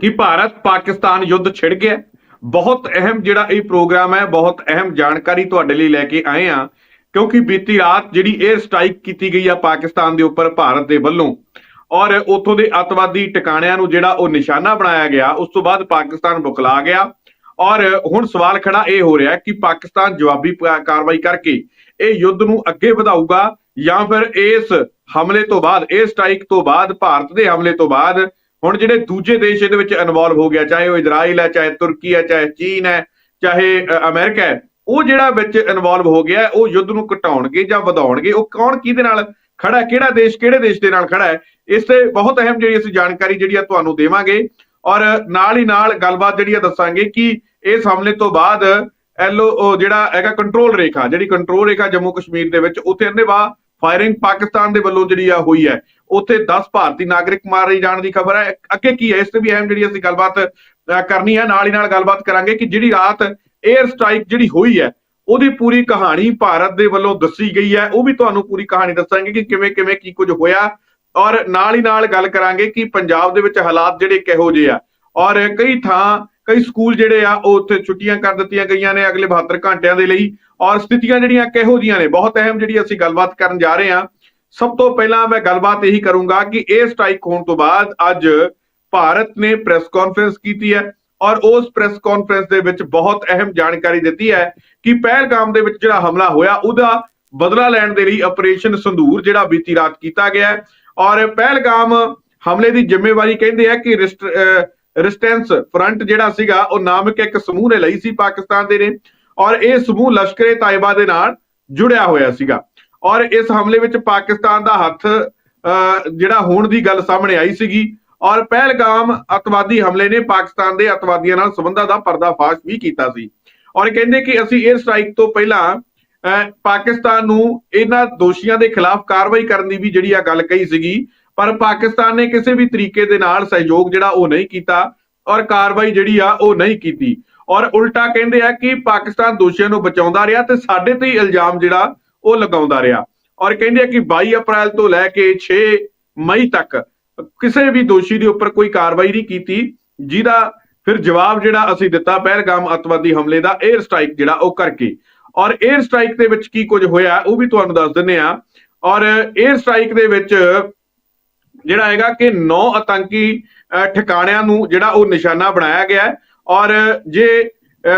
ਕਿ ਭਾਰਤ ਪਾਕਿਸਤਾਨ ਯੁੱਧ ਛਿੜ ਗਿਆ ਬਹੁਤ ਅਹਿਮ ਜਿਹੜਾ ਇਹ ਪ੍ਰੋਗਰਾਮ ਹੈ, ਬਹੁਤ ਅਹਿਮ ਜਾਣਕਾਰੀ ਤੁਹਾਡੇ ਲਈ ਲੈ ਕੇ ਆਏ ਆ ਕਿਉਂਕਿ ਬੀਤੀ ਰਾਤ ਜਿਹੜੀ 에ਅਰ ਸਟ੍ਰਾਈਕ ਕੀਤੀ ਗਈ ਆ ਪਾਕਿਸਤਾਨ ਦੇ ਉੱਪਰ ਭਾਰਤ ਦੇ ਵੱਲੋਂ, ਔਰ ਉੱਥੋਂ ਦੇ ਅਤਵਾਦੀ ਟਿਕਾਣਿਆਂ ਨੂੰ ਜਿਹੜਾ ਉਹ ਨਿਸ਼ਾਨਾ ਬਣਾਇਆ ਗਿਆ, ਉਸ ਤੋਂ ਬਾਅਦ ਪਾਕਿਸਤਾਨ ਬੁਕਲਾ ਗਿਆ। ਔਰ ਹੁਣ ਸਵਾਲ ਖੜਾ ਇਹ ਹੋ ਰਿਹਾ ਕਿ ਪਾਕਿਸਤਾਨ ਜਵਾਬੀ ਕਾਰਵਾਈ ਕਰਕੇ ਇਹ ਯੁੱਧ ਨੂੰ ਅੱਗੇ ਵਧਾਊਗਾ ਜਾਂ ਫਿਰ ਇਸ ਹਮਲੇ ਤੋਂ ਬਾਅਦ ਇਹ ਸਟ੍ਰਾਈਕ ਤੋਂ ਬਾਅਦ, ਭਾਰਤ ਦੇ ਹਮਲੇ ਤੋਂ ਬਾਅਦ ਹੁਣ ਜਿਹੜੇ ਦੂਜੇ ਦੇਸ਼ ਇਹਦੇ ਵਿੱਚ ਇਨਵੋਲਵ ਹੋ ਗਿਆ ਚਾਹੇ ਉਹ ਇਜ਼ਰਾਈਲ ਹੈ ਚਾਹੇ ਤੁਰਕੀ ਹੈ ਚਾਹੇ ਚੀਨ ਹੈ ਚਾਹੇ ਅ, ਅਮਰੀਕਾ ਹੈ ਉਹ ਜਿਹੜਾ ਵਿੱਚ ਇਨਵੋਲਵ ਹੋ ਗਿਆ ਉਹ ਯੁੱਧ ਨੂੰ ਘਟਾਉਣਗੇ ਜਾਂ ਵਧਾਉਣਗੇ ਉਹ ਕੌਣ ਕਿਹਦੇ ਨਾਲ ਖੜਾ ਕਿਹੜਾ ਦੇਸ਼ ਕਿਹੜੇ ਦੇਸ਼ ਦੇ ਨਾਲ ਖੜਾ ਹੈ ਇਸ ਤੇ ਬਹੁਤ ਅਹਿਮ ਜਿਹੜੀ ਅਸੀਂ ਜਾਣਕਾਰੀ ਜਿਹੜੀ ਆ ਤੁਹਾਨੂੰ ਦੇਵਾਂਗੇ ਔਰ ਨਾਲ ਹੀ ਨਾਲ ਗੱਲਬਾਤ ਜਿਹੜੀ ਆ ਦੱਸਾਂਗੇ ਕਿ ਇਸ ਹਮਲੇ ਤੋਂ ਬਾਅਦ ਐਲਓ ਜਿਹੜਾ ਹੈਗਾ ਕੰਟਰੋਲ ਰੇਖਾ ਜਿਹੜੀ ਕੰਟਰੋਲ ਰੇਖਾ ਜੰਮੂ ਕਸ਼ਮੀਰ ਦੇ ਵਿੱਚ ਉੱਥੇ ਅੰਨੇਵਾਹ ਫਾਇਰਿੰਗ ਪਾਕਿਸਤਾਨ ਦੇ ਵੱਲੋਂ ਜਿਹੜੀ ਆ ਹੋਈ ਹੈ ਉੱਥੇ 10 ਭਾਰਤੀ ਨਾਗਰਿਕ ਮਾਰੇ ਜਾਣ ਦੀ ਖਬਰ ਹੈ। ਅੱਗੇ ਕੀ ਹੈ? ਇਸ ਤੇ ਵੀ ਅਹਿਮ ਜਿਹੜੀ ਅਸੀਂ ਗੱਲਬਾਤ ਕਰਨੀ ਹੈ। ਨਾਲ ਹੀ ਨਾਲ ਗੱਲਬਾਤ ਕਰਾਂਗੇ ਕਿ ਜਿਹੜੀ ਰਾਤ 에ਅਰ ਸਟ੍ਰਾਈਕ ਜਿਹੜੀ ਹੋਈ ਹੈ, ਉਹਦੀ ਪੂਰੀ ਕਹਾਣੀ ਭਾਰਤ ਦੇ ਵੱਲੋਂ ਦੱਸੀ ਗਈ ਹੈ। ਉਹ ਵੀ ਤੁਹਾਨੂੰ ਪੂਰੀ ਕਹਾਣੀ ਦੱਸਾਂਗੇ ਕਿ ਕਿਵੇਂ ਕਿਵੇਂ, ਕੀ ਕੁਝ ਹੋਇਆ। ਔਰ ਨਾਲ ਹੀ ਨਾਲ ਗੱਲ ਕਰਾਂਗੇ ਕਿ ਪੰਜਾਬ ਦੇ ਵਿੱਚ ਹਾਲਾਤ ਜਿਹੜੇ ਕਿਹੋ ਜਿਹੇ ਆ। ਔਰ ਕਈ ਥਾਂ, ਕਈ ਸਕੂਲ ਜਿਹੜੇ ਆ, ਉਹ ਉੱਥੇ ਛੁੱਟੀਆਂ ਕਰ ਦਿੱਤੀਆਂ ਗਈਆਂ ਨੇ ਅਗਲੇ 72 ਘੰਟਿਆਂ ਦੇ ਲਈ। ਔਰ ਸਥਿਤੀਆਂ ਜਿਹੜੀਆਂ ਕਿਹੋ ਜੀਆਂ ਨੇ, ਬਹੁਤ ਅਹਿਮ ਜਿਹੜੀ ਅਸੀਂ ਗੱਲਬਾਤ ਕਰਨ ਜਾ ਰਹੇ ਹਾਂ। ਸਭ ਤੋਂ ਪਹਿਲਾਂ ਮੈਂ ਗੱਲਬਾਤ ਇਹੀ ਕਰੂੰਗਾ ਕਿ ਇਹ ਸਟ੍ਰਾਈਕ ਹੋਣ ਤੋਂ ਬਾਅਦ ਅੱਜ ਭਾਰਤ ਨੇ ਪ੍ਰੈਸ ਕਾਨਫਰੰਸ ਕੀਤੀ ਹੈ ਔਰ ਉਸ ਪ੍ਰੈਸ ਕਾਨਫਰੰਸ ਦੇ ਵਿੱਚ ਬਹੁਤ ਅਹਿਮ ਜਾਣਕਾਰੀ ਦਿੱਤੀ ਹੈ ਕਿ ਪਹਿਲਗਾਮ ਦੇ ਵਿੱਚ ਜਿਹੜਾ ਹਮਲਾ ਹੋਇਆ, ਉਹਦਾ ਬਦਲਾ ਲੈਣ ਦੇ ਲਈ ਆਪਰੇਸ਼ਨ ਸੰਧੂਰ ਜਿਹੜਾ ਬੀਤੀ ਰਾਤ ਕੀਤਾ ਗਿਆ ਹੈ ਔਰ ਪਹਿਲਗਾਮ ਹਮਲੇ ਦੀ ਜ਼ਿੰਮੇਵਾਰੀ ਕਹਿੰਦੇ ਆ ਕਿ ਰਿਸਟੈਂਸ ਫਰੰਟ ਜਿਹੜਾ ਸੀਗਾ, ਉਹ ਨਾਮਕ ਇੱਕ ਸਮੂਹ ਨੇ ਲਈ ਸੀ ਪਾਕਿਸਤਾਨ ਦੇ ਨੇ ਔਰ ਇਹ ਸਮੂਹ ਲਸ਼ਕਰੇ ਤਾਇਬਾ ਦੇ ਨਾਲ ਜੁੜਿਆ ਹੋਇਆ ਸੀਗਾ। ਔਰ ਇਸ ਹਮਲੇ ਵਿੱਚ ਪਾਕਿਸਤਾਨ ਦਾ ਹੱਥ ਅਹ, ਜਿਹੜਾ ਹੋਣ ਦੀ ਗੱਲ ਸਾਹਮਣੇ ਆਈ ਸੀਗੀ। ਔਰ ਪਹਿਲਗਾਮ ਅਤਵਾਦੀ ਹਮਲੇ ਨੇ ਪਾਕਿਸਤਾਨ ਦੇ ਅਤਵਾਦੀਆਂ ਨਾਲ ਸੰਬੰਧਾਂ ਦਾ ਪਰਦਾਫਾਸ਼ ਵੀ ਕੀਤਾ ਸੀ। ਔਰ ਕਹਿੰਦੇ ਕਿ ਅਸੀਂ 에ਅਰ ਸਟ੍ਰਾਈਕ ਤੋਂ ਪਹਿਲਾਂ ਪਾਕਿਸਤਾਨ ਨੂੰ ਇਹਨਾਂ ਦੋਸ਼ੀਆਂ ਦੇ ਖਿਲਾਫ ਕਾਰਵਾਈ ਕਰਨ ਦੀ ਵੀ ਜਿਹੜੀ ਆ ਗੱਲ ਕਹੀ ਸੀਗੀ ਪਰ ਪਾਕਿਸਤਾਨ ਨੇ ਕਿਸੇ ਵੀ ਤਰੀਕੇ ਦੇ ਨਾਲ ਸਹਿਯੋਗ ਜਿਹੜਾ ਉਹ ਨਹੀਂ ਕੀਤਾ ਔਰ ਕਾਰਵਾਈ ਜਿਹੜੀ ਆ ਉਹ ਨਹੀਂ ਕੀਤੀ। ਔਰ ਉਲਟਾ ਕਹਿੰਦੇ ਆ ਕਿ ਪਾਕਿਸਤਾਨ ਦੋਸ਼ੀਆਂ ਨੂੰ ਬਚਾਉਂਦਾ ਰਿਹਾ ਤੇ ਸਾਡੇ ਤੇ ਹੀ ਇਲਜ਼ਾਮ ਜਿਹੜਾ ਉਹ ਲਗਾਉਂਦਾ ਰਿਹਾ ਔਰ ਕਹਿੰਦੇ ਆ ਕਿ 22 ਅਪ੍ਰੈਲ ਤੋਂ ਲੈ ਕੇ 6 ਮਈ ਤੱਕ ਕਿਸੇ ਵੀ ਦੋਸ਼ੀ ਦੇ ਉੱਪਰ ਕੋਈ ਕਾਰਵਾਈ ਨਹੀਂ ਕੀਤੀ, ਜਿਹਦਾ ਫਿਰ ਜਵਾਬ ਜਿਹੜਾ ਅਸੀਂ ਦਿੱਤਾ ਪਹਿਲਗਾਮ ਅਤਵਾਦੀ ਹਮਲੇ ਦਾ 에ਅਰ ਸਟ੍ਰਾਈਕ ਜਿਹੜਾ ਉਹ ਕਰਕੇ। ਔਰ 에ਅਰ ਸਟ੍ਰਾਈਕ ਦੇ ਵਿੱਚ ਕੀ ਕੁਝ ਹੋਇਆ ਉਹ ਵੀ ਤੁਹਾਨੂੰ ਦੱਸ ਦਿੰਨੇ ਆ ਔਰ 에ਅਰ ਸਟ੍ਰਾਈਕ ਦੇ ਵਿੱਚ ਜਿਹੜਾ ਹੈਗਾ ਕਿ 9 ਆਤੰਕੀ ਠਿਕਾਣਿਆਂ ਨੂੰ ਜਿਹੜਾ ਉਹ ਨਿਸ਼ਾਨਾ ਬਣਾਇਆ ਗਿਆ ਔਰ ਜੇ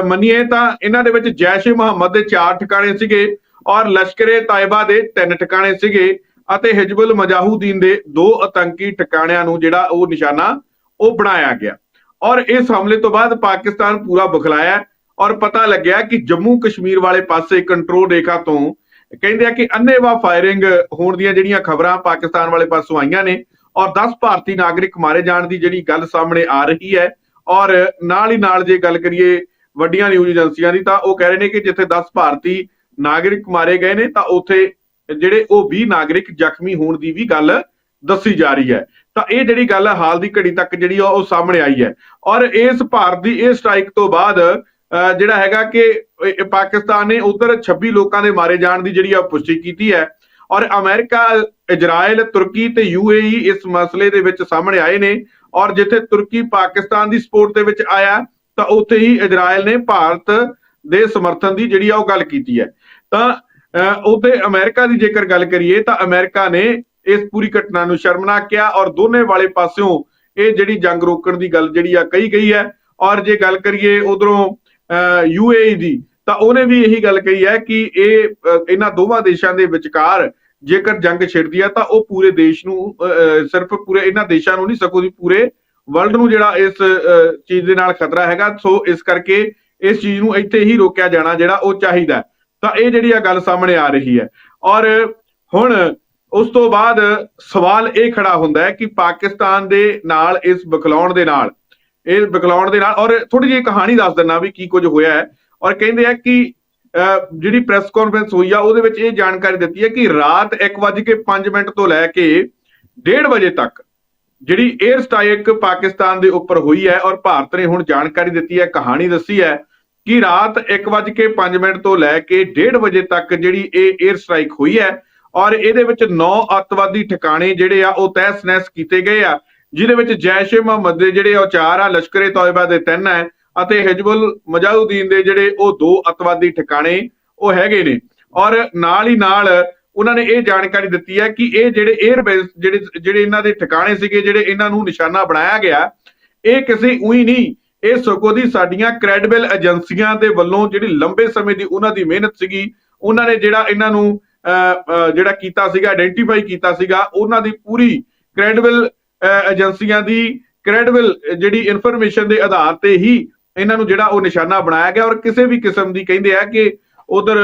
ਮੰਨੀਏ ਤਾਂ ਇਹਨਾਂ ਦੇ ਵਿੱਚ ਜੈਸ਼-ਏ-ਮੁਹੰਮਦ ਦੇ ਚਾਰ ਠਿਕਾਣੇ ਸੀਗੇ। ਔਰ ਲਸ਼ਕਰੇ ਤਾਇਬਾ ਦੇ ਤਿੰਨ ਠਿਕਾਣੇ ਸੀਗੇ ਅਤੇ ਹਿਜਬੁਲ ਮਜਾਹੂਦੀਨ ਦੇ ਦੋ ਆਤੰਕੀ ਠਿਕਾਣਿਆਂ ਨੂੰ ਜਿਹੜਾ ਉਹ ਨਿਸ਼ਾਨਾ ਉਹ ਬਣਾਇਆ ਗਿਆ। ਔਰ ਇਸ ਹਮਲੇ ਤੋਂ ਬਾਅਦ ਪਾਕਿਸਤਾਨ ਪੂਰਾ ਬੁਖਲਾਇਆ ਔਰ ਪਤਾ ਲੱਗਿਆ ਕਿ ਜੰਮੂ ਕਸ਼ਮੀਰ ਵਾਲੇ ਪਾਸੇ ਕੰਟਰੋਲ ਰੇਖਾ ਤੋਂ ਕਹਿੰਦੇ ਆ ਕਿ ਅੰਨੇਵਾਹ ਫਾਇਰਿੰਗ ਹੋਣ ਦੀਆਂ ਜਿਹੜੀਆਂ ਖਬਰਾਂ ਪਾਕਿਸਤਾਨ ਵਾਲੇ ਪਾਸੋਂ ਆਈਆਂ ਨੇ ਔਰ 10 ਭਾਰਤੀ ਨਾਗਰਿਕ ਮਾਰੇ ਜਾਣ ਦੀ ਜਿਹੜੀ ਗੱਲ ਸਾਹਮਣੇ ਆ ਰਹੀ ਹੈ ਔਰ ਨਾਲ ਹੀ ਨਾਲ ਜੇ ਗੱਲ ਕਰੀਏ ਵੱਡੀਆਂ ਨਿਊਜ਼ ਏਜੰਸੀਆਂ ਦੀ ਤਾਂ ਉਹ ਕਹਿ ਰਹੇ ਨੇ ਕਿ ਜਿੱਥੇ 10 ਭਾਰਤੀ ਨਾਗਰਿਕ ਮਾਰੇ ਗਏ ਨੇ ਤਾਂ ਉੱਥੇ ਜਿਹੜੇ ਉਹ 20 ਨਾਗਰਿਕ ਜ਼ਖਮੀ ਹੋਣ ਦੀ ਵੀ ਗੱਲ ਦੱਸੀ ਜਾ ਰਹੀ ਹੈ। ਤਾਂ ਇਹ ਜਿਹੜੀ ਗੱਲ ਹਾਲ ਦੀ ਘੜੀ ਤੱਕ ਜਿਹੜੀ ਆ ਉਹ ਸਾਹਮਣੇ ਆਈ ਹੈ। ਔਰ ਇਸ ਭਾਰਤ ਦੀ ਇਹ ਸਟ੍ਰਾਈਕ ਤੋਂ ਬਾਅਦ ਅਹ, ਜਿਹੜਾ ਹੈਗਾ ਕਿ ਪਾਕਿਸਤਾਨ ਨੇ ਉਧਰ 26 ਲੋਕਾਂ ਦੇ ਮਾਰੇ ਜਾਣ ਦੀ ਜਿਹੜੀ ਆ ਪੁਸ਼ਟੀ ਕੀਤੀ ਹੈ। ਔਰ ਅਮਰੀਕਾ ਇਜ਼ਰਾਈਲ ਤੁਰਕੀ ਤੇ ਯੂਏਈ ਇਸ ਮਸਲੇ ਦੇ ਵਿੱਚ ਸਾਹਮਣੇ ਆਏ ਨੇ। ਔਰ ਜਿੱਥੇ ਤੁਰਕੀ ਪਾਕਿਸਤਾਨ ਦੀ ਸਪੋਰਟ ਦੇ ਵਿੱਚ ਆਇਆ ਤਾਂ ਉੱਥੇ ਹੀ ਇਜ਼ਰਾਈਲ ਨੇ ਭਾਰਤ ਦੇ ਸਮਰਥਨ ਦੀ ਜਿਹੜੀ ਆ ਉਹ ਗੱਲ ਕੀਤੀ ਹੈ। ਤਾਂ ਅਹ, ਉਹਦੇ ਅਮਰੀਕਾ ਦੀ ਜੇਕਰ ਗੱਲ ਕਰੀਏ ਤਾਂ ਅਮਰੀਕਾ ਨੇ ਇਸ ਪੂਰੀ ਘਟਨਾ ਨੂੰ ਸ਼ਰਮਨਾਕ ਕਿਹਾ ਔਰ ਦੋਨੇ ਵਾਲੇ ਪਾਸਿਓਂ ਇਹ ਜਿਹੜੀ ਜੰਗ ਰੋਕਣ ਦੀ ਗੱਲ ਜਿਹੜੀ ਆ ਕਹੀ ਗਈ ਹੈ ਔਰ ਜੇ ਗੱਲ ਕਰੀਏ ਉਧਰੋਂ ਯੂਏਈ ਦੀ ਤਾਂ ਉਹਨੇ ਵੀ ਇਹੀ ਗੱਲ ਕਹੀ ਹੈ ਕਿ ਇਹ ਇਹਨਾਂ ਦੋਵਾਂ ਦੇਸ਼ਾਂ ਦੇ ਵਿਚਕਾਰ ਜੇਕਰ ਜੰਗ ਛਿੜਦੀ ਹੈ ਤਾਂ ਉਹ ਪੂਰੇ ਦੇਸ਼ ਨੂੰ ਅਹ, ਸਿਰਫ ਪੂਰੇ ਇਹਨਾਂ ਦੇਸ਼ਾਂ ਨੂੰ ਨਹੀਂ ਸਕੋ ਦੀ ਪੂਰੇ ਵਰਲਡ ਨੂੰ ਜਿਹੜਾ ਇਸ ਚੀਜ਼ ਦੇ ਨਾਲ ਖਤਰਾ ਹੈਗਾ ਸੋ ਇਸ ਕਰਕੇ ਇਸ ਚੀਜ਼ ਨੂੰ ਇੱਥੇ ਹੀ ਰੋਕਿਆ ਜਾਣਾ ਜਿਹੜਾ ਉਹ ਚਾਹੀਦਾ ਤਾਂ ਇਹ ਜਿਹੜੀ ਆ ਗੱਲ ਸਾਹਮਣੇ ਆ ਰਹੀ ਹੈ। ਔਰ ਹੁਣ ਉਸ ਤੋਂ ਬਾਅਦ ਸਵਾਲ ਇਹ ਖੜਾ ਹੁੰਦਾ ਹੈ ਕਿ ਪਾਕਿਸਤਾਨ ਦੇ ਨਾਲ, ਇਸ ਬਖਲਾਉਣ ਦੇ ਨਾਲ ਇਹ ਬਖਲਾਉਣ ਦੇ ਨਾਲ, ਔਰ ਥੋੜੀ ਜਿਹੀ ਕਹਾਣੀ ਦੱਸ ਦਿੰਨਾ ਵੀ ਕੀ ਕੁਝ ਹੋਇਆ ਹੈ। ਔਰ ਕਹਿੰਦੇ ਆ ਕਿ ਜਿਹੜੀ ਪ੍ਰੈਸ ਕਾਨਫਰੰਸ ਹੋਈ ਆ, ਉਹਦੇ ਵਿੱਚ ਇਹ ਜਾਣਕਾਰੀ ਦਿੱਤੀ ਹੈ ਕਿ ਰਾਤ 1:05 ਮਿੰਟ ਤੋਂ ਲੈ ਕੇ 1:30 ਵਜੇ ਤੱਕ ਜਿਹੜੀ 에ਅਰ ਸਟ੍ਰਾਈਕ ਪਾਕਿਸਤਾਨ ਦੇ ਉੱਪਰ ਹੋਈ ਹੈ, ਔਰ ਭਾਰਤ ਨੇ ਹੁਣ ਜਾਣਕਾਰੀ ਦਿੱਤੀ ਹੈ, ਕਹਾਣੀ ਦੱਸੀ ਹੈ ਕਿ ਰਾਤ 1:05 ਮਿੰਟ ਤੋਂ ਲੈ ਕੇ 1:30 ਵਜੇ ਤੱਕ ਜਿਹੜੀ ਇਹ 에ਅਰ ਸਟ੍ਰਾਈਕ ਹੋਈ ਹੈ ਔਰ ਇਹਦੇ ਵਿੱਚ 9 ਅੱਤਵਾਦੀ ਠਿਕਾਣੇ ਜਿਹੜੇ ਆ ਉਹ ਤਹਿਸ ਨਹਿਸ ਕੀਤੇ ਗਏ ਆ, ਜਿਹਦੇ ਵਿੱਚ ਜੈਸ਼-ਏ ਮੁਹੰਮਦ ਦੇ ਜਿਹੜੇ ਉਹ ਚਾਰ ਆ, ਲਸ਼ਕਰੇ ਤੋਇਬਾ ਦੇ ਤਿੰਨ ਹੈ ਅਤੇ ਹਿਜਬੁਲ ਮੁਜਾਹਿਦੀਨ ਦੇ ਜਿਹੜੇ ਉਹ ਦੋ ਅੱਤਵਾਦੀ ਠਿਕਾਣੇ ਉਹ ਹੈਗੇ ਨੇ। ਔਰ ਨਾਲ ਹੀ ਨਾਲ ਉਹਨਾਂ ਨੇ ਇਹ ਜਾਣਕਾਰੀ ਦਿੱਤੀ ਹੈ ਕਿ ਇਹ ਜਿਹੜੇ 에ਅਰ ਬੇਸ ਜਿਹੜੇ ਜਿਹੜੇ ਇਹਨਾਂ ਦੇ ਠਿਕਾਣੇ ਸੀਗੇ, ਜਿਹੜੇ ਇਹਨਾਂ ਨੂੰ ਨਿਸ਼ਾਨਾ ਬਣਾਇਆ ਗਿਆ, ਇਹ ਕਿਸੇ ਉਹੀ ਨਹੀਂ ਇਹ ਸਗੋਂ ਦੀ ਸਾਡੀਆਂ ਕ੍ਰੈਡੀਬਲ ਏਜੰਸੀਆਂ ਦੇ ਵੱਲੋਂ ਜਿਹੜੀ ਲੰਬੇ ਸਮੇਂ ਦੀ ਉਹਨਾਂ ਦੀ ਮਿਹਨਤ ਸੀਗੀ, ਉਹਨਾਂ ਨੇ ਜਿਹੜਾ ਇਹਨਾਂ ਨੂੰ ਜਿਹੜਾ ਕੀਤਾ ਸੀਗਾ ਆਇਡੈਂਟੀਫਾਈ ਕੀਤਾ ਸੀਗਾ, ਉਹਨਾਂ ਦੀ ਪੂਰੀ ਕ੍ਰੈਡੀਬਲ ਏਜੰਸੀਆਂ ਦੀ ਕ੍ਰੈਡੀਬਲ ਜਿਹੜੀ ਇਨਫੋਰਮੇਸ਼ਨ ਦੇ ਆਧਾਰ ਤੇ ਹੀ ਇਹਨਾਂ ਨੂੰ ਜਿਹੜਾ ਉਹ ਨਿਸ਼ਾਨਾ ਬਣਾਇਆ ਗਿਆ ਔਰ ਕਿਸੇ ਵੀ ਕਿਸਮ ਦੀ ਕਹਿੰਦੇ ਆ ਕਿ ਉਧਰ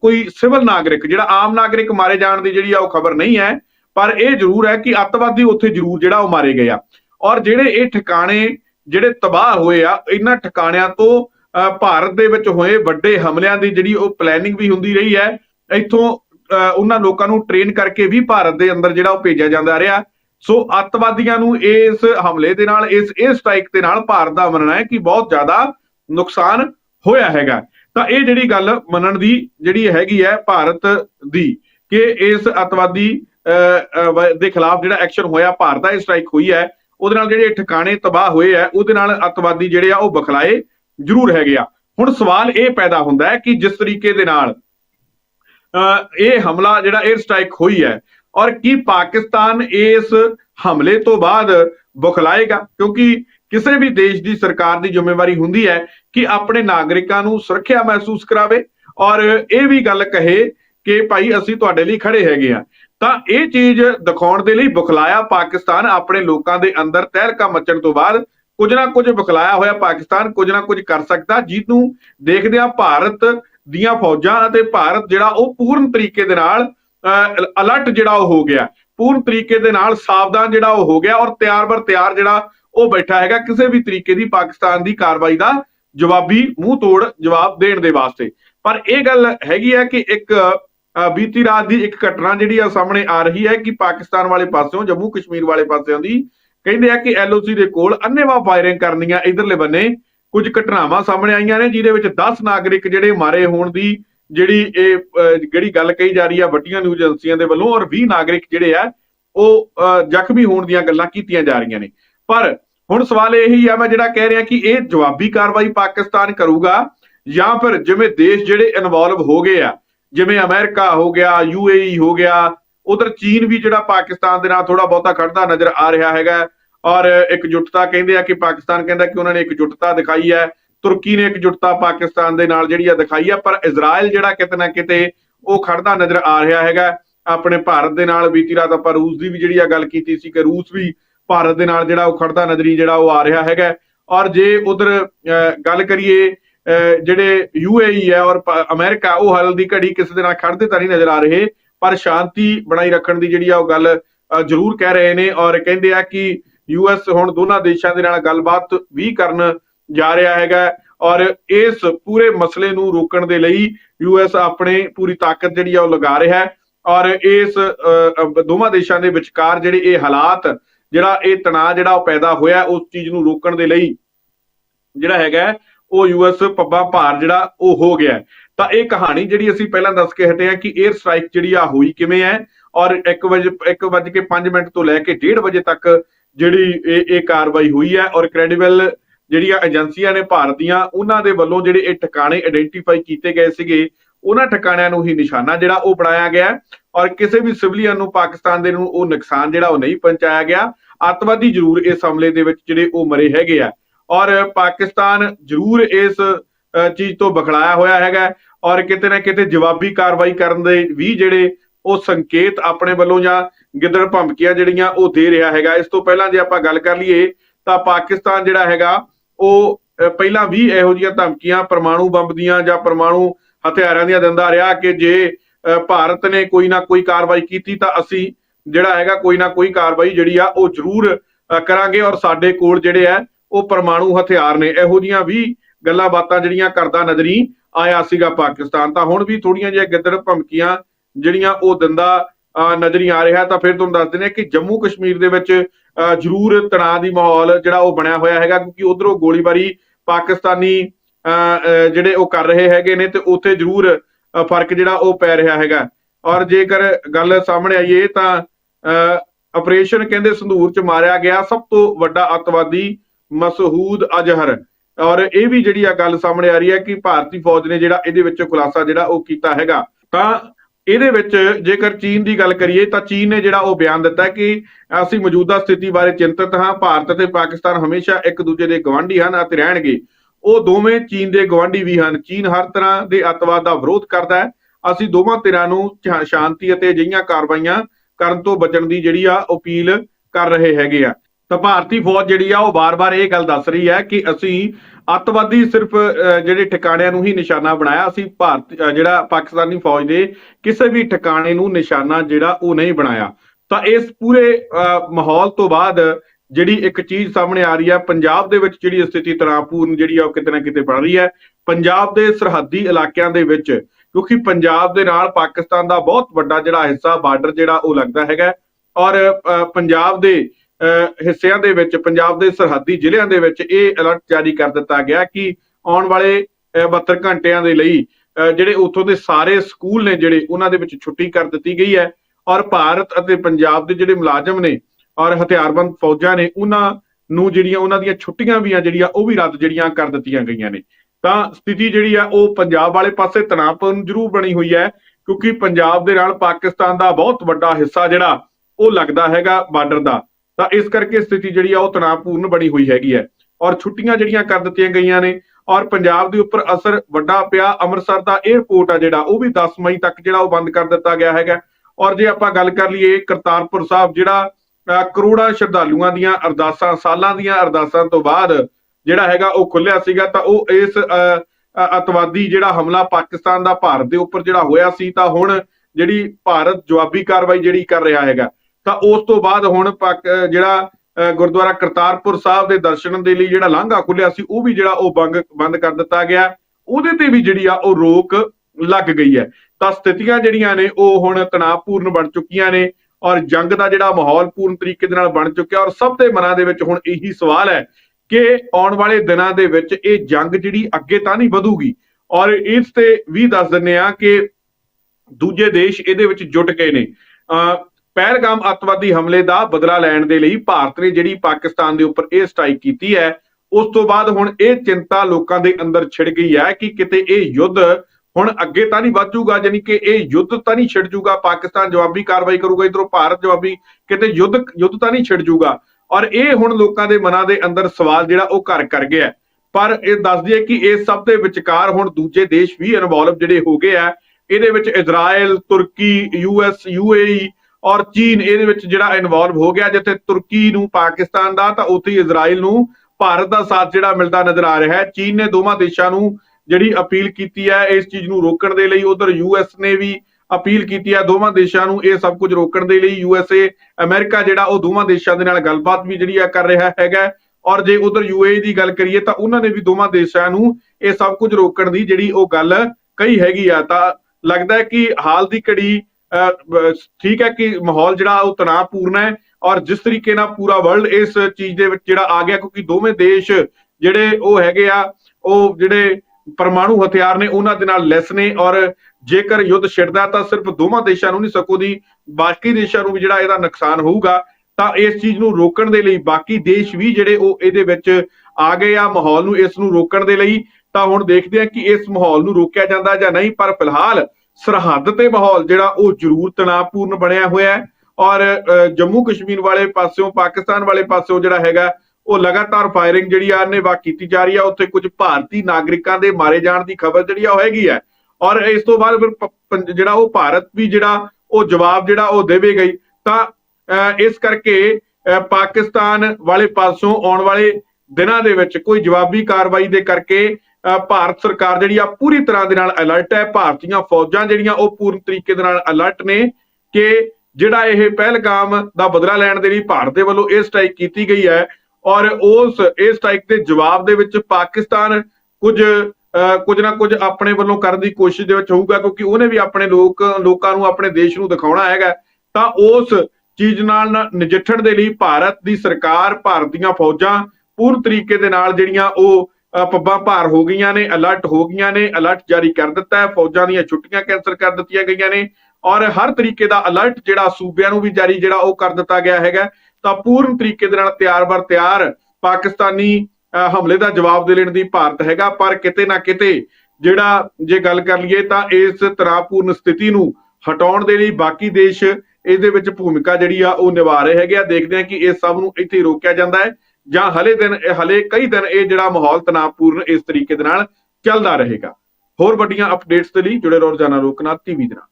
ਕੋਈ ਸਿਵਲ ਨਾਗਰਿਕ, ਜਿਹੜਾ ਆਮ ਨਾਗਰਿਕ ਮਾਰੇ ਜਾਣ ਦੀ ਜਿਹੜੀ ਆ ਉਹ ਖਬਰ ਨਹੀਂ ਹੈ, ਪਰ ਇਹ ਜ਼ਰੂਰ ਹੈ ਕਿ ਅੱਤਵਾਦੀ ਉੱਥੇ ਜ਼ਰੂਰ ਜਿਹੜਾ ਉਹ ਮਾਰੇ ਗਏ ਆ। ਔਰ ਜਿਹੜੇ ਇਹ ਠਿਕਾਣੇ ਜਿਹੜੇ ਤਬਾਹ ਹੋਏ ਆ ਇਹਨਾਂ ਠਿਕਾਣਿਆਂ ਤੋਂ ਅਹ, ਭਾਰਤ ਦੇ ਵਿੱਚ ਹੋਏ ਵੱਡੇ ਹਮਲਿਆਂ ਦੀ ਜਿਹੜੀ ਉਹ ਪਲੈਨਿੰਗ ਵੀ ਹੁੰਦੀ ਰਹੀ ਹੈ ਇੱਥੋਂ ਅਹ, ਉਹਨਾਂ ਲੋਕਾਂ ਨੂੰ ਟ੍ਰੇਨ ਕਰਕੇ ਵੀ ਭਾਰਤ ਦੇ ਅੰਦਰ ਜਿਹੜਾ ਉਹ ਭੇਜਿਆ ਜਾਂਦਾ ਰਿਹਾ। ਸੋ ਅੱਤਵਾਦੀਆਂ ਨੂੰ ਇਸ ਹਮਲੇ ਦੇ ਨਾਲ ਇਸ ਇਹ ਸਟ੍ਰਾਈਕ ਦੇ ਨਾਲ ਭਾਰਤ ਦਾ ਮੰਨਣਾ ਹੈ ਕਿ ਬਹੁਤ ਜ਼ਿਆਦਾ ਨੁਕਸਾਨ ਹੋਇਆ ਹੈਗਾ। ਤਾਂ ਇਹ ਜਿਹੜੀ ਗੱਲ ਮੰਨਣ ਦੀ ਜਿਹੜੀ ਹੈਗੀ ਹੈ ਭਾਰਤ ਦੀ ਕਿ ਇਸ ਅੱਤਵਾਦੀ ਅਹ, ਦੇ ਖਿਲਾਫ ਜਿਹੜਾ ਐਕਸ਼ਨ ਹੋਇਆ ਭਾਰਤ ਦਾ ਇਹ ਸਟ੍ਰਾਈਕ ਹੋਈ ਹੈ ਉਹਦੇ ਨਾਲ ਜਿਹੜੇ ਠਿਕਾਣੇ ਤਬਾਹ ਹੋਏ ਆ, ਉਹਦੇ ਨਾਲ ਅੱਤਵਾਦੀ ਜਿਹੜੇ ਆ, ਉਹ ਬਖਲਾਏ ਜ਼ਰੂਰ ਹੈਗੇ ਆ। ਹੁਣ ਸਵਾਲ ਇਹ ਪੈਦਾ ਹੁੰਦਾ ਹੈ ਕਿ ਜਿਸ ਤਰੀਕੇ ਦੇ ਨਾਲ ਇਹ ਹਮਲਾ ਜਿਹੜਾ 에ਅਰ ਸਟ੍ਰਾਈਕ ਹੋਈ ਹੈ, ਔਰ ਕੀ ਪਾਕਿਸਤਾਨ ਇਸ ਹਮਲੇ ਤੋਂ ਬਾਅਦ ਬੁਖਲਾਏਗਾ? ਕਿਉਂਕਿ ਕਿਸੇ ਵੀ ਦੇਸ਼ ਦੀ ਸਰਕਾਰ ਦੀ ਜ਼ਿੰਮੇਵਾਰੀ ਹੁੰਦੀ ਹੈ ਕਿ ਆਪਣੇ ਨਾਗਰਿਕਾਂ ਨੂੰ ਸੁਰੱਖਿਆ ਮਹਿਸੂਸ ਕਰਾਵੇ। ਔਰ ਇਹ ਵੀ ਗੱਲ ਕਹੇ ਕਿ ਭਾਈ ਅਸੀਂ ਤੁਹਾਡੇ ਲਈ ਖੜੇ ਹੈਗੇ ਆ। ਤਾਂ ਇਹ ਚੀਜ਼ ਦਿਖਾਉਣ ਦੇ ਲਈ ਬੁਖਲਾਇਆ ਪਾਕਿਸਤਾਨ ਆਪਣੇ ਲੋਕਾਂ ਦੇ ਅੰਦਰ ਤਹਿਲਕਾ ਮਚਣ ਤੋਂ ਬਾਅਦ ਕੁਝ ਨਾ ਕੁਝ ਬੁਖਲਾਇਆ ਹੋਇਆ ਪਾਕਿਸਤਾਨ ਕੁਝ ਨਾ ਕੁਝ ਕਰ ਸਕਦਾ, ਜਿਹਨੂੰ ਦੇਖਦੇ ਆ ਭਾਰਤ ਦੀਆਂ ਫੌਜਾਂ ਅਤੇ ਭਾਰਤ ਜਿਹੜਾ ਉਹ ਪੂਰਨ ਤਰੀਕੇ ਦੇ ਨਾਲ ਅਲਰਟ ਜਿਹੜਾ ਉਹ ਹੋ ਗਿਆ। ਪੂਰਨ ਤਰੀਕੇ ਦੇ ਨਾਲ ਸਾਵਧਾਨ ਜਿਹੜਾ ਉਹ ਹੋ ਗਿਆ ਔਰ ਤਿਆਰ ਬਰ ਤਿਆਰ ਜਿਹੜਾ ਉਹ ਬੈਠਾ ਹੈਗਾ ਕਿਸੇ ਵੀ ਤਰੀਕੇ ਦੀ ਪਾਕਿਸਤਾਨ ਦੀ ਕਾਰਵਾਈ ਦਾ ਜਵਾਬੀ ਮੂੰਹ ਤੋੜ ਜਵਾਬ ਦੇਣ ਦੇ ਵਾਸਤੇ। ਪਰ ਇਹ ਗੱਲ ਹੈਗੀ ਹੈ ਕਿ ਇੱਕ ਬੀਤੀ ਰਾਤ ਦੀ ਇੱਕ ਘਟਨਾ ਜਿਹੜੀ ਆ ਸਾਹਮਣੇ ਆ ਰਹੀ ਹੈ ਕਿ ਪਾਕਿਸਤਾਨ ਵਾਲੇ ਪਾਸਿਓਂ ਜੰਮੂ ਕਸ਼ਮੀਰ ਵਾਲੇ ਪਾਸਿਓਂ ਦੀ ਕਹਿੰਦੇ ਆ ਕਿ ਐਲਓਸੀ ਦੇ ਕੋਲ ਅੰਨੇਵਾਹ ਫਾਇਰਿੰਗ ਕਰਨੀਆਂ ਇਧਰਲੇ ਬੰਨੇ ਕੁਝ ਘਟਨਾਵਾਂ ਸਾਹਮਣੇ ਆਈਆਂ ਨੇ ਜਿਹਦੇ ਵਿੱਚ 10 ਨਾਗਰਿਕ ਜਿਹੜੇ ਮਾਰੇ ਹੋਣ ਦੀ ਜਿਹੜੀ ਇਹ ਜਿਹੜੀ ਗੱਲ ਕਹੀ ਜਾ ਰਹੀ ਆ ਵੱਡੀਆਂ ਨਿਊਜ਼ ਏਜੰਸੀਆਂ ਦੇ ਵੱਲੋਂ ਔਰ 20 ਨਾਗਰਿਕ ਜਿਹੜੇ ਆ ਉਹ ਅ, ਜ਼ਖਮੀ ਹੋਣ ਦੀਆਂ ਗੱਲਾਂ ਕੀਤੀਆਂ ਜਾ ਰਹੀਆਂ ਨੇ। ਪਰ ਹੁਣ ਸਵਾਲ ਇਹੀ ਆ ਮੈਂ ਜਿਹੜਾ ਕਹਿ ਰਿਹਾ ਕਿ ਇਹ ਜਵਾਬੀ ਕਾਰਵਾਈ ਪਾਕਿਸਤਾਨ ਕਰੂਗਾ ਜਾਂ ਫਿਰ ਜਿਵੇਂ ਦੇਸ਼ ਜਿਹੜੇ ਇਨਵੋਲਵ ਹੋ ਗਏ ਆ ਜਿਵੇਂ ਅਮਰੀਕਾ ਹੋ ਗਿਆ ਯੂਏਈ ਹੋ ਗਿਆ, ਉਧਰ ਚੀਨ ਵੀ ਜਿਹੜਾ ਪਾਕਿਸਤਾਨ ਦੇ ਨਾਲ ਥੋੜਾ ਬਹੁਤਾ ਖੜਦਾ ਨਜ਼ਰ ਆ ਰਿਹਾ ਹੈਗਾ। ਔਰ ਇਕਜੁੱਟਤਾ ਕਹਿੰਦੇ ਆ ਕਿ ਪਾਕਿਸਤਾਨ ਕਹਿੰਦਾ ਕਿ ਉਹਨਾਂ ਨੇ ਇਕਜੁੱਟਤਾ ਦਿਖਾਈ ਹੈ। ਤੁਰਕੀ ਨੇ ਇਕਜੁੱਟਤਾ ਪਾਕਿਸਤਾਨ ਦੇ ਨਾਲ ਜਿਹੜੀ ਆ ਦਿਖਾਈ ਆ ਪਰ ਇਜ਼ਰਾਈਲ ਜਿਹੜਾ ਕਿਤੇ ਨਾ ਕਿਤੇ ਉਹ ਖੜਦਾ ਨਜ਼ਰ ਆ ਰਿਹਾ ਹੈਗਾ। ਆਪਣੇ ਭਾਰਤ ਦੇ ਨਾਲ ਬੀਤੀ ਰਾਤ ਆਪਾਂ ਰੂਸ ਦੀ ਵੀ ਜਿਹੜੀ ਆ ਗੱਲ ਕੀਤੀ ਸੀ ਕਿ ਰੂਸ ਵੀ ਭਾਰਤ ਦੇ ਨਾਲ ਜਿਹੜਾ ਉਹ ਖੜਦਾ ਨਜ਼ਰੀ ਜਿਹੜਾ ਉਹ ਆ ਰਿਹਾ ਹੈਗਾ। ਔਰ ਜੇ ਉਧਰ ਗੱਲ ਕਰੀਏ ਜਿਹੜੇ ਯੂਏਈ ਹੈ ਔਰ ਪ- ਅਮਰੀਕਾ ਉਹ ਹਾਲ ਦੀ ਘੜੀ ਕਿਸੇ ਦੇ ਨਾਲ ਖੜਦੇ ਤਾਂ ਨਹੀਂ ਨਜ਼ਰ ਆ ਰਹੇ ਪਰ ਸ਼ਾਂਤੀ ਬਣਾਈ ਰੱਖਣ ਦੀ ਜਿਹੜੀ ਆ ਉਹ ਗੱਲ ਜ਼ਰੂਰ ਕਹਿ ਰਹੇ ਨੇ ਔਰ ਕਹਿੰਦੇ ਆ ਕਿ ਯੂਐਸ ਹੁਣ ਦੋਨਾਂ ਦੇਸ਼ਾਂ ਦੇ ਨਾਲ ਗੱਲਬਾਤ ਵੀ ਕਰਨ ਜਾ ਰਿਹਾ ਹੈਗਾ ਔਰ ਇਸ ਪੂਰੇ ਮਸਲੇ ਨੂੰ ਰੋਕਣ ਦੇ ਲਈ ਯੂਐਸ ਆਪਣੇ ਪੂਰੀ ਤਾਕਤ ਜਿਹੜੀ ਆ ਉਹ ਲਗਾ ਰਿਹਾ ਹੈ ਔਰ ਇਸ ਅਹ, ਦੋਵਾਂ ਦੇਸ਼ਾਂ ਦੇ ਵਿਚਕਾਰ ਜਿਹੜੇ ਇਹ ਹਾਲਾਤ ਜਿਹੜਾ ਇਹ ਤਣਾਅ ਜਿਹੜਾ ਉਹ ਪੈਦਾ ਹੋਇਆ ਉਸ ਚੀਜ਼ ਨੂੰ ਰੋਕਣ ਦੇ ਲਈ ਜਿਹੜਾ ਹੈਗਾ ਉਹ ਯੂਐਸ ਪੱਬਾ ਭਾਰ ਜਿਹੜਾ ਉਹ ਹੋ ਗਿਆ ਤਾਂ ਇਹ ਕਹਾਣੀ ਜਿਹੜੀ ਅਸੀਂ ਪਹਿਲਾਂ ਦੱਸ ਕੇ ਹਟੇ ਆ ਕਿ 에ਅਰ ਸਟ੍ਰਾਈਕ ਜਿਹੜੀ ਆ ਹੋਈ ਕਿਵੇਂ ਹੈ ਔਰ 1 ਵਜੇ 1 ਵਜੇ ਕੇ 5 ਮਿੰਟ ਤੋਂ ਲੈ ਕੇ 1:30 ਵਜੇ ਤੱਕ ਜਿਹੜੀ ਇਹ ਇਹ ਕਾਰਵਾਈ ਹੋਈ ਹੈ ਔਰ ਕ੍ਰੈਡੀਬਲ ਜਿਹੜੀਆਂ ਏਜੰਸੀਆਂ ਨੇ ਭਾਰਤ ਦੀਆਂ, ਉਹਨਾਂ ਦੇ ਵੱਲੋਂ ਜਿਹੜੇ ਇਹ ਠਿਕਾਣੇ ਆਇਡੈਂਟੀਫਾਈ ਕੀਤੇ ਗਏ ਸੀਗੇ, ਉਹਨਾਂ ਠਿਕਾਣਿਆਂ ਨੂੰ ਹੀ ਨਿਸ਼ਾਨਾ ਜਿਹੜਾ ਉਹ ਬਣਾਇਆ ਗਿਆ ਔਰ ਕਿਸੇ ਵੀ ਸਿਵਲੀਅਨ ਨੂੰ ਪਾਕਿਸਤਾਨ ਦੇ ਨੂੰ ਉਹ ਨੁਕਸਾਨ ਜਿਹੜਾ ਉਹ ਨਹੀਂ ਪਹੁੰਚਾਇਆ ਗਿਆ। ਅੱਤਵਾਦੀ ਜ਼ਰੂਰ ਇਸ ਹਮਲੇ ਦੇ ਵਿੱਚ ਜਿਹੜੇ ਉਹ ਮਰੇ ਹੈਗੇ ਆ। ਔਰ ਪਾਕਿਸਤਾਨ ਜ਼ਰੂਰ ਇਸ ਚੀਜ਼ ਤੋਂ ਬਖਲਾਇਆ ਹੋਇਆ ਹੈਗਾ ਔਰ ਕਿਤੇ ਨਾ ਕਿਤੇ ਜਵਾਬੀ ਕਾਰਵਾਈ ਕਰਨ ਦੇ ਵੀ ਜਿਹੜੇ ਉਹ ਸੰਕੇਤ ਆਪਣੇ ਵੱਲੋਂ ਜਾਂ ਗਿੱਦੜ ਭੰਬਕੀਆਂ ਜਿਹੜੀਆਂ ਉਹ ਦੇ ਰਿਹਾ ਹੈਗਾ। ਇਸ ਤੋਂ ਪਹਿਲਾਂ ਜੇ ਆਪਾਂ ਗੱਲ ਕਰ ਲਈਏ ਤਾਂ ਪਾਕਿਸਤਾਨ ਜਿਹੜਾ ਹੈਗਾ, ਉਹ ਪਹਿਲਾਂ ਵੀ ਇਹੋ ਜਿਹੀਆਂ ਧਮਕੀਆਂ ਪਰਮਾਣੂ ਬੰਬ ਦੀਆਂ ਜਾਂ ਪਰਮਾਣੂ ਹਥਿਆਰਾਂ ਦੀਆਂ ਦਿੰਦਾ ਰਿਹਾ ਕਿ ਜੇ ਭਾਰਤ ਨੇ ਕੋਈ ਨਾ ਕੋਈ ਕਾਰਵਾਈ ਕੀਤੀ ਤਾਂ ਅਸੀਂ ਜਿਹੜਾ ਹੈਗਾ ਕੋਈ ਨਾ ਕੋਈ ਕਾਰਵਾਈ ਜਿਹੜੀ ਆ ਉਹ ਜ਼ਰੂਰ ਕਰਾਂਗੇ ਔਰ ਸਾਡੇ ਕੋਲ ਜਿਹੜੇ ਆ ਉਹ ਪਰਮਾਣੂ ਹਥਿਆਰ ਨੇ। ਇਹੋ ਜੀਆਂ ਵੀ ਗੱਲਾਂ ਬਾਤਾਂ ਜਿਹੜੀਆਂ ਕਰਦਾ ਨਜ਼ਰੀ ਆਇਆ ਸੀਗਾ ਪਾਕਿਸਤਾਨ। ਤਾਂ ਹੁਣ ਵੀ ਥੋੜੀਆਂ ਜਿਹੀਆਂ ਗਿੱਦੜ ਭਮਕੀਆਂ ਜਿਹੜੀਆਂ ਉਹ ਦਿੰਦਾ ਨਜ਼ਰੀ ਆ ਰਿਹਾ ਤਾਂ ਫਿਰ ਤੁਹਾਨੂੰ ਦੱਸ ਦਿੰਦੇ ਕਿ ਜੰਮੂ ਕਸ਼ਮੀਰ ਦੇ ਵਿੱਚ ਜ਼ਰੂਰ ਤਣਾਅ ਦੀ ਮਾਹੌਲ ਜਿਹੜਾ ਉਹ ਬਣਿਆ ਹੋਇਆ ਹੈਗਾ ਕਿਉਂਕਿ ਉਧਰੋਂ ਗੋਲੀਬਾਰੀ ਪਾਕਿਸਤਾਨੀ ਅ, ਜਿਹੜੇ ਉਹ ਕਰ ਰਹੇ ਹੈਗੇ ਨੇ ਤੇ ਉੱਥੇ ਜ਼ਰੂਰ ਫ਼ਰਕ ਜਿਹੜਾ ਉਹ ਪੈ ਰਿਹਾ ਹੈਗਾ। ਔਰ ਜੇਕਰ ਗੱਲ ਸਾਹਮਣੇ ਆਈਏ ਤਾਂ ਅ, ਆਪਰੇਸ਼ਨ ਕਹਿੰਦੇ ਸੰਧੂਰ ਚ ਮਾਰਿਆ ਗਿਆ। ਸਭ ਤੋਂ ਵੱਡਾ ਅੱਤਵਾਦੀ ਮਸਹੂਦ ਅਜ਼ਹਰ। ਔਰ ਇਹ ਵੀ ਜਿਹੜੀ ਆ ਗੱਲ ਸਾਹਮਣੇ ਆ ਰਹੀ ਹੈ ਕਿ ਭਾਰਤੀ ਫੌਜ ਨੇ ਜਿਹੜਾ ਇਹਦੇ ਵਿੱਚ ਖੁਲਾਸਾ ਜਿਹੜਾ ਉਹ ਕੀਤਾ ਹੈਗਾ। ਤਾਂ ਇਹਦੇ ਵਿੱਚ ਜੇਕਰ ਚੀਨ ਦੀ ਗੱਲ ਕਰੀਏ ਤਾਂ ਚੀਨ ਨੇ ਜਿਹੜਾ ਉਹ ਬਿਆਨ ਦਿੱਤਾ ਕਿ ਅਸੀਂ ਮੌਜੂਦਾ ਸਥਿਤੀ ਬਾਰੇ ਚਿੰਤਤ ਹਾਂ, ਭਾਰਤ ਅਤੇ ਪਾਕਿਸਤਾਨ ਹਮੇਸ਼ਾ ਇੱਕ ਦੂਜੇ ਦੇ ਗਵਾਂਢੀ ਹਨ ਅਤੇ ਰਹਿਣਗੇ। ਉਹ ਦੋਵੇਂ ਚੀਨ ਦੇ ਗਵਾਂਢੀ ਵੀ ਹਨ। ਚੀਨ ਹਰ ਤਰ੍ਹਾਂ ਦੇ ਅੱਤਵਾਦ ਦਾ ਵਿਰੋਧ ਕਰਦਾ ਹੈ। ਅਸੀਂ ਦੋਵਾਂ ਧਿਰਾਂ ਨੂੰ ਸ਼ਾਂਤੀ ਅਤੇ ਅਜਿਹੀਆਂ ਕਾਰਵਾਈਆਂ ਕਰਨ ਤੋਂ ਬਚਣ ਦੀ ਜਿਹੜੀ ਆ ਅਪੀਲ ਕਰ ਰਹੇ ਹੈਗੇ ਆ। ਤਾਂ ਭਾਰਤੀ ਫੌਜ ਜਿਹੜੀ ਆ ਉਹ ਬਾਰ-ਬਾਰ ਇਹ ਗੱਲ ਦੱਸ ਰਹੀ ਹੈ ਕਿ ਅਸੀਂ ਅੱਤਵਾਦੀ ਸਿਰਫ ਅਹ, ਜਿਹੜੇ ਠਿਕਾਣਿਆਂ ਨੂੰ ਹੀ ਨਿਸ਼ਾਨਾ ਬਣਾਇਆ ਅਸੀਂ ਭਾਰਤ ਜਿਹੜਾ ਪਾਕਿਸਤਾਨੀ ਫੌਜ ਦੇ ਕਿਸੇ ਵੀ ਠਿਕਾਣੇ ਨੂੰ ਨਿਸ਼ਾਨਾ ਜਿਹੜਾ ਉਹ ਨਹੀਂ ਬਣਾਇਆ। ਤਾਂ ਇਸ ਪੂਰੇ ਮਾਹੌਲ ਤੋਂ ਬਾਅਦ ਜਿਹੜੀ ਇੱਕ ਚੀਜ਼ ਸਾਹਮਣੇ ਆ ਰਹੀ ਹੈ ਪੰਜਾਬ ਦੇ ਵਿੱਚ ਜਿਹੜੀ ਸਥਿਤੀ ਤਣਾਅਪੂਰਨ ਜਿਹੜੀ ਆ ਉਹ ਕਿਤੇ ਨਾ ਕਿਤੇ ਬਣ ਰਹੀ ਹੈ। ਪੰਜਾਬ ਦੇ ਸਰਹੱਦੀ ਇਲਾਕਿਆਂ ਦੇ ਵਿੱਚ ਕਿਉਂਕਿ ਪੰਜਾਬ ਦੇ ਨਾਲ ਪਾਕਿਸਤਾਨ ਦਾ ਬਹੁਤ ਵੱਡਾ ਜਿਹੜਾ ਹਿੱਸਾ ਬਾਰਡਰ ਜਿਹੜਾ ਉਹ ਲੱਗਦਾ ਹੈਗਾ ਔਰ ਅਹ, ਪੰਜਾਬ ਦੇ ਹਿੱਸਿਆਂ ਦੇ ਵਿੱਚ ਪੰਜਾਬ ਦੇ ਸਰਹੱਦੀ ਜ਼ਿਲ੍ਹਿਆਂ ਦੇ ਵਿੱਚ ਇਹ ਅਲਰਟ ਜਾਰੀ ਕਰ ਦਿੱਤਾ ਗਿਆ ਕਿ ਆਉਣ ਵਾਲੇ ਅਹ, 72 ਘੰਟਿਆਂ ਦੇ ਲਈ ਅਹ, ਜਿਹੜੇ ਉੱਥੋਂ ਦੇ ਸਾਰੇ ਸਕੂਲ ਨੇ ਜਿਹੜੇ ਉਹਨਾਂ ਦੇ ਵਿੱਚ ਛੁੱਟੀ ਕਰ ਦਿੱਤੀ ਗਈ ਹੈ ਔਰ ਭਾਰਤ ਅਤੇ ਪੰਜਾਬ ਦੇ ਜਿਹੜੇ ਮੁਲਾਜ਼ਮ ਨੇ ਔਰ ਹਥਿਆਰਬੰਦ ਫੌਜਾਂ ਨੇ ਉਹਨਾਂ ਨੂੰ ਜਿਹੜੀਆਂ ਉਹਨਾਂ ਦੀਆਂ ਛੁੱਟੀਆਂ ਵੀ ਆ ਜਿਹੜੀਆਂ ਉਹ ਵੀ ਰੱਦ ਜਿਹੜੀਆਂ ਕਰ ਦਿੱਤੀਆਂ ਗਈਆਂ ਨੇ। ਤਾਂ ਸਥਿਤੀ ਜਿਹੜੀ ਆ ਉਹ ਪੰਜਾਬ ਵਾਲੇ ਪਾਸੇ ਤਣਾਅਪੂਰਨ ਜ਼ਰੂਰ ਬਣੀ ਹੋਈ ਹੈ ਕਿਉਂਕਿ ਪੰਜਾਬ ਦੇ ਨਾਲ ਪਾਕਿਸਤਾਨ ਦਾ ਬਹੁਤ ਵੱਡਾ ਹਿੱਸਾ ਜਿਹੜਾ ਉਹ ਲੱਗਦਾ ਹੈਗਾ ਬਾਰਡਰ ਦਾ। ਤਾਂ ਇਸ ਕਰਕੇ ਸਥਿਤੀ ਜਿਹੜੀ ਆ ਉਹ ਤਣਾਅਪੂਰਨ ਬਣੀ ਹੋਈ ਹੈਗੀ ਹੈ। ਔਰ ਛੁੱਟੀਆਂ ਜਿਹੜੀਆਂ ਕਰ ਦਿੱਤੀਆਂ ਗਈਆਂ ਨੇ ਔਰ ਪੰਜਾਬ ਦੇ ਉੱਪਰ ਅਸਰ ਵੱਡਾ ਪਿਆ। ਅੰਮ੍ਰਿਤਸਰ ਦਾ 에ਅਰਪੋਰਟ ਆ ਜਿਹੜਾ ਉਹ ਵੀ 10 ਮਈ ਤੱਕ ਜਿਹੜਾ ਉਹ ਬੰਦ ਕਰ ਦਿੱਤਾ ਗਿਆ ਹੈਗਾ। ਔਰ ਜੇ ਆਪਾਂ ਗੱਲ ਕਰ ਲਈਏ ਕਰਤਾਰਪੁਰ ਸਾਹਿਬ ਜਿਹੜਾ ਅਹ, ਕਰੋੜਾਂ ਸ਼ਰਧਾਲੂਆਂ ਦੀਆਂ ਅਰਦਾਸਾਂ ਸਾਲਾਂ ਦੀਆਂ ਅਰਦਾਸਾਂ ਤੋਂ ਬਾਅਦ ਜਿਹੜਾ ਹੈਗਾ ਉਹ ਖੁੱਲਿਆ ਸੀਗਾ ਤਾਂ ਉਹ ਇਸ ਅਹ, ਅ- ਅਤਵਾਦੀ ਜਿਹੜਾ ਹਮਲਾ ਪਾਕਿਸਤਾਨ ਦਾ ਭਾਰਤ ਦੇ ਉੱਪਰ ਜਿਹੜਾ ਹੋਇਆ ਸੀ ਤਾਂ ਹੁਣ ਜਿਹੜੀ ਭਾਰਤ ਜਵਾਬੀ ਕਾਰਵਾਈ ਜਿਹੜੀ ਕਰ ਰਿਹਾ ਹੈਗਾ ਤਾਂ ਉਸ ਤੋਂ ਬਾਅਦ ਹੁਣ ਪਾਕ- ਜਿਹੜਾ ਅਹ, ਗੁਰਦੁਆਰਾ ਕਰਤਾਰਪੁਰ ਸਾਹਿਬ ਦੇ ਦਰਸ਼ਨ ਦੇ ਲਈ ਜਿਹੜਾ ਲਾਂਘਾ ਖੁੱਲਿਆ ਸੀ ਉਹ ਵੀ ਜਿਹੜਾ ਉਹ ਬੰਦ ਬੰਦ ਕਰ ਦਿੱਤਾ ਗਿਆ। ਉਹਦੇ ਤੇ ਵੀ ਜਿਹੜੀ ਆ ਉਹ ਰੋਕ ਲੱਗ ਗਈ ਹੈ। ਤਾਂ ਸਥਿਤੀਆਂ ਜਿਹੜੀਆਂ ਨੇ ਉਹ ਹੁਣ ਤਣਾਅਪੂਰਨ ਬਣ ਚੁੱਕੀਆਂ ਨੇ ਔਰ ਜੰਗ ਦਾ ਜਿਹੜਾ ਮਾਹੌਲ ਪੂਰਨ ਤਰੀਕੇ ਦੇ ਨਾਲ ਬਣ ਚੁੱਕਿਆ ਔਰ ਸਭ ਦੇ ਮਨਾਂ ਦੇ ਵਿੱਚ ਹੁਣ ਇਹੀ ਸਵਾਲ ਹੈ ਕਿ ਆਉਣ ਵਾਲੇ ਦਿਨਾਂ ਦੇ ਵਿੱਚ ਇਹ ਜੰਗ ਜਿਹੜੀ ਅੱਗੇ ਤਾਂ ਨਹੀਂ ਵਧੂਗੀ ਔਰ ਇਸ ਤੇ ਵੀ ਦੱਸ ਦਿੰਨੇ ਆ ਕਿ ਦੂਜੇ ਦੇਸ਼ ਇਹਦੇ ਵਿੱਚ ਜੁਟ ਗਏ ਨੇ। ਅ ਪਹਿਲਗਾਮ ਅੱਤਵਾਦੀ ਹਮਲੇ ਦਾ ਬਦਲਾ ਲੈਣ ਦੇ ਲਈ ਭਾਰਤ ਨੇ ਜਿਹੜੀ ਪਾਕਿਸਤਾਨ ਦੇ ਉੱਪਰ ਇਹ ਸਟ੍ਰਾਈਕ ਕੀਤੀ ਹੈ, ਉਸ ਤੋਂ ਬਾਅਦ ਹੁਣ ਇਹ ਚਿੰਤਾ ਲੋਕਾਂ ਦੇ ਅੰਦਰ ਛਿੜ ਗਈ ਹੈ ਕਿ ਕਿਤੇ ਇਹ ਯੁੱਧ ਹੁਣ ਅੱਗੇ ਤਾਂ ਨਹੀਂ ਵਧੂਗਾ ਯਾਨੀ ਕਿ ਇਹ ਯੁੱਧ ਤਾਂ ਨਹੀਂ ਛਿੜ ਜੂਗਾ ਪਾਕਿਸਤਾਨ ਜਵਾਬੀ ਕਾਰਵਾਈ ਕਰੂਗਾ, ਇਧਰੋਂ ਭਾਰਤ ਜਵਾਬੀ, ਕਿਤੇ ਯੁੱਧ ਯੁੱਧ ਤਾਂ ਨਹੀਂ ਛਿੜ ਜੂਗਾ ਔਰ ਇਹ ਹੁਣ ਲੋਕਾਂ ਦੇ ਮਨਾਂ ਦੇ ਅੰਦਰ ਸਵਾਲ ਜਿਹੜਾ ਉਹ ਘਰ ਕਰ ਗਿਆ ਪਰ ਇਹ ਦੱਸਦੀ ਹੈ ਕਿ ਇਸ ਸਭ ਦੇ ਵਿਚਕਾਰ ਹੁਣ ਦੂਜੇ ਦੇਸ਼ ਵੀ ਇਨਵੋਲਵ ਜਿਹੜੇ ਹੋ ਗਏ ਆ ਇਹਦੇ ਵਿੱਚ ਇਜ਼ਰਾਈਲ ਤੁਰਕੀ ਯੂਐਸ ਯੂਏਈ ਔਰ ਚੀਨ ਇਹਦੇ ਵਿੱਚ ਜਿਹੜਾ ਇਨਵੋਲਵ ਹੋ ਗਿਆ, ਜਿੱਥੇ ਤੁਰਕੀ ਨੂੰ, ਪਾਕਿਸਤਾਨ ਦਾ, ਤਾਂ ਉੱਥੇ ਇਜ਼ਰਾਈਲ ਨੂੰ ਭਾਰਤ ਦਾ ਸਾਥ ਜਿਹੜਾ ਮਿਲਦਾ ਨਜ਼ਰ ਆ ਰਿਹਾ ਹੈ। ਚੀਨ ਨੇ ਦੋਵਾਂ ਦੇਸ਼ਾਂ ਨੂੰ ਜਿਹੜੀ ਅਪੀਲ ਕੀਤੀ ਹੈ ਇਸ ਚੀਜ਼ ਨੂੰ ਰੋਕਣ ਦੇ ਲਈ, ਉਧਰ ਯੂਐਸ ਨੇ ਵੀ ਅਪੀਲ ਕੀਤੀ ਹੈ ਦੋਵਾਂ ਦੇਸ਼ਾਂ ਨੂੰ ਇਹ ਸਭ ਕੁਝ ਰੋਕਣ ਦੇ ਲਈ। ਯੂਐਸਏ ਅਮਰੀਕਾ ਜਿਹੜਾ ਉਹ ਦੋਵਾਂ ਦੇਸ਼ਾਂ ਦੇ ਨਾਲ ਗੱਲਬਾਤ ਵੀ ਜਿਹੜੀ ਆ ਕਰ ਰਿਹਾ ਹੈਗਾ। ਔਰ ਜੇ ਉਧਰ ਯੂਏਈ ਦੀ ਗੱਲ ਕਰੀਏ ਤਾਂ ਉਹਨਾਂ ਨੇ ਵੀ ਦੋਵਾਂ ਦੇਸ਼ਾਂ ਨੂੰ ਇਹ ਸਭ ਕੁਝ ਰੋਕਣ ਦੀ ਜਿਹੜੀ ਉਹ ਗੱਲ ਕਹੀ ਹੈਗੀ ਆ। ਤਾਂ ਲੱਗਦਾ ਹੈ ਕਿ ਹਾਲ ਦੀ ਘੜੀ ਠੀਕ ਹੈ ਕਿ ਮਾਹੌਲ ਜਿਹੜਾ ਉਹ ਤਣਾਅਪੂਰਨ ਹੈ ਔਰ ਜਿਸ ਤਰੀਕੇ ਨਾਲ ਪੂਰਾ ਵਰਲਡ ਇਸ ਚੀਜ਼ ਦੇ ਵਿੱਚ ਜਿਹੜਾ ਆ ਗਿਆ, ਕਿਉਂਕਿ ਦੋਵੇਂ ਦੇਸ਼ ਜਿਹੜੇ ਉਹ ਹੈਗੇ ਆ, ਉਹ ਜਿਹੜੇ ਪਰਮਾਣੂ ਹਥਿਆਰ ਨੇ, ਉਹਨਾਂ ਦੇ ਨਾਲ ਲੈਸ ਨੇ ਔਰ ਜੇਕਰ ਯੁੱਧ ਛਿੜਦਾ ਤਾਂ ਸਿਰਫ ਦੋਵਾਂ ਦੇਸ਼ਾਂ ਨੂੰ ਨਹੀਂ ਸਕੋ ਦੀ ਬਾਕੀ ਦੇਸ਼ਾਂ ਨੂੰ ਵੀ ਜਿਹੜਾ ਇਹਦਾ ਨੁਕਸਾਨ ਹੋਊਗਾ, ਤਾਂ ਇਸ ਚੀਜ਼ ਨੂੰ ਰੋਕਣ ਦੇ ਲਈ ਬਾਕੀ ਦੇਸ਼ ਵੀ ਜਿਹੜੇ ਉਹ ਇਹਦੇ ਵਿੱਚ ਆ ਗਏ ਆ ਮਾਹੌਲ ਨੂੰ ਇਸ ਨੂੰ ਰੋਕਣ ਦੇ ਲਈ, ਤਾਂ ਹੁਣ ਦੇਖਦੇ ਆ ਕਿ ਇਸ ਮਾਹੌਲ ਨੂੰ ਰੋਕਿਆ ਜਾਂਦਾ ਜਾਂ ਨਹੀਂ, ਪਰ ਫਿਲਹਾਲ ਸਰਹੱਦ ਤੇ ਮਾਹੌਲ ਜਿਹੜਾ ਉਹ ਜ਼ਰੂਰ ਤਣਾਅਪੂਰਨ ਬਣਿਆ ਹੋਇਆ ਹੈ। ਔਰ ਜੰਮੂ ਕਸ਼ਮੀਰ ਵਾਲੇ ਪਾਸਿਓਂ ਪਾਕਿਸਤਾਨ ਵਾਲੇ ਪਾਸਿਓਂ ਜਿਹੜਾ ਹੈਗਾ ਉਹ ਲਗਾਤਾਰ ਫਾਇਰਿੰਗ ਜਿਹੜੀ ਆ ਨੇ ਵਾ ਕੀਤੀ ਜਾ ਰਹੀ ਆ। ਉੱਥੇ ਕੁਝ ਭਾਰਤੀ ਨਾਗਰਿਕਾਂ ਦੇ ਮਾਰੇ ਜਾਣ ਦੀ ਖਬਰ ਜਿਹੜੀ ਆ ਉਹ ਹੈਗੀ ਆ। ਔਰ ਇਸ ਤੋਂ ਬਾਅਦ ਫਿਰ ਜਿਹੜਾ ਉਹ ਭਾਰਤ ਵੀ ਜਿਹੜਾ ਉਹ ਜਵਾਬ ਜਿਹੜਾ ਉਹ ਦੇਵੇ ਗਈ। ਤਾਂ ਅ, ਇਸ ਕਰਕੇ ਅ, ਪਾਕਿਸਤਾਨ ਵਾਲੇ ਪਾਸੋਂ ਆਉਣ ਵਾਲੇ ਦਿਨਾਂ ਦੇ ਵਿੱਚ ਕੋਈ ਜਵਾਬੀ ਕਾਰਵਾਈ ਦੇ ਕਰਕੇ ਭਾਰਤ ਸਰਕਾਰ ਜਿਹੜੀ ਆ ਪੂਰੀ ਤਰ੍ਹਾਂ ਦੇ ਨਾਲ ਅਲਰਟ ਹੈ। ਭਾਰਤੀਆਂ ਫੌਜਾਂ ਜਿਹੜੀਆਂ ਉਹ ਪੂਰਨ ਤਰੀਕੇ ਦੇ ਨਾਲ ਅਲਰਟ ਨੇ ਕਿ ਜਿਹੜਾ ਇਹ ਪਹਿਲਗਾਮ ਦਾ ਬਦਲਾ ਲੈਣ ਦੇ ਲਈ ਭਾਰਤ ਦੇ ਵੱਲੋਂ ਇਹ ਸਟ੍ਰਾਈਕ ਕੀਤੀ ਗਈ ਹੈ ਔਰ ਉਸ ਇਹ ਸਟ੍ਰਾਈਕ ਦੇ ਜਵਾਬ ਦੇ ਵਿੱਚ ਪਾਕਿਸਤਾਨ ਕੁਝ ਅ, ਕੁਝ ਨਾ ਕੁਝ ਆਪਣੇ ਵੱਲੋਂ ਕਰਨ ਦੀ ਕੋਸ਼ਿਸ਼ ਦੇ ਵਿੱਚ ਹੋਊਗਾ ਕਿਉਂਕਿ ਉਹਨੇ ਵੀ ਆਪਣੇ ਲੋਕ ਲੋਕਾਂ ਨੂੰ ਆਪਣੇ ਦੇਸ਼ ਨੂੰ ਦਿਖਾਉਣਾ ਹੈਗਾ। ਤਾਂ ਉਸ ਚੀਜ਼ ਨਾਲ ਨ- ਨਜਿੱਠਣ ਦੇ ਲਈ ਭਾਰਤ ਦੀ ਸਰਕਾਰ ਭਾਰਤ ਦੀਆਂ ਫੌਜਾਂ ਪੂਰਨ ਤਰੀਕੇ ਦੇ ਨਾਲ ਜਿਹੜੀਆਂ ਉਹ ਪੱਬਾਂ ਭਾਰ ਹੋ ਗਈਆਂ ਨੇ ਅਲਰਟ ਹੋ ਗਈਆਂ ਨੇ ਅਲਰਟ ਜਾਰੀ ਕਰ ਦਿੱਤਾ ਹੈ, ਫੌਜਾਂ ਦੀਆਂ ਛੁੱਟੀਆਂ ਕੈਂਸਲ ਕਰ ਦਿੱਤੀਆਂ ਗਈਆਂ ਨੇ ਔਰ ਹਰ ਤਰੀਕੇ ਦਾ ਅਲਰਟ ਜਿਹੜਾ ਸੂਬਿਆਂ ਨੂੰ ਵੀ ਜਾਰੀ ਜਿਹੜਾ ਉਹ ਕਰ ਦਿੱਤਾ ਗਿਆ ਹੈਗਾ ਤਾਂ ਪੂਰਨ ਤਰੀਕੇ ਦੇ ਨਾਲ ਤਿਆਰ-ਬਰ ਤਿਆਰ ਪਾਕਿਸਤਾਨੀ ਹਮਲੇ ਦਾ ਜਵਾਬ ਦੇ ਲੈਣ ਦੀ ਭਾਰਤ ਹੈਗਾ, ਪਰ ਕਿਤੇ ਨਾ ਕਿਤੇ ਜਿਹੜਾ ਜੇ ਗੱਲ ਕਰ ਲਈਏ ਤਾਂ ਇਸ ਤਣਾਅਪੂਰਨ ਸਥਿਤੀ ਨੂੰ ਹਟਾਉਣ ਦੇ ਲਈ ਬਾਕੀ ਦੇਸ਼ ਇਹਦੇ ਵਿੱਚ ਭੂਮਿਕਾ ਜਿਹੜੀ ਆ ਉਹ ਨਿਭਾ ਰਹੇ ਹੈਗੇ ਆ। ਦੇਖਦੇ ਆ ਕਿ ਇਹ ਸਭ ਨੂੰ ਇੱਥੇ ਰੋਕਿਆ ਜਾਂਦਾ ਹੈ। ਜਾਂ ਹਲੇ ਦਿਨ, ਇਹ ਹਲੇ ਕਈ ਦਿਨ ਇਹ ਜਿਹੜਾ ਮਾਹੌਲ ਤਣਾਅਪੂਰਨ ਇਸ ਤਰੀਕੇ ਦੇ ਨਾਲ ਚੱਲਦਾ ਰਹੇਗਾ। ਹੋਰ ਵੱਡੀਆਂ ਅਪਡੇਟਸ ਦੇ ਲਈ ਜੁੜੇ ਰਹੋ ਰੋਜ਼ਾਨਾ ਲੋਕਨਾਥ ਟੀਵੀ ਦੇ ਨਾਲ।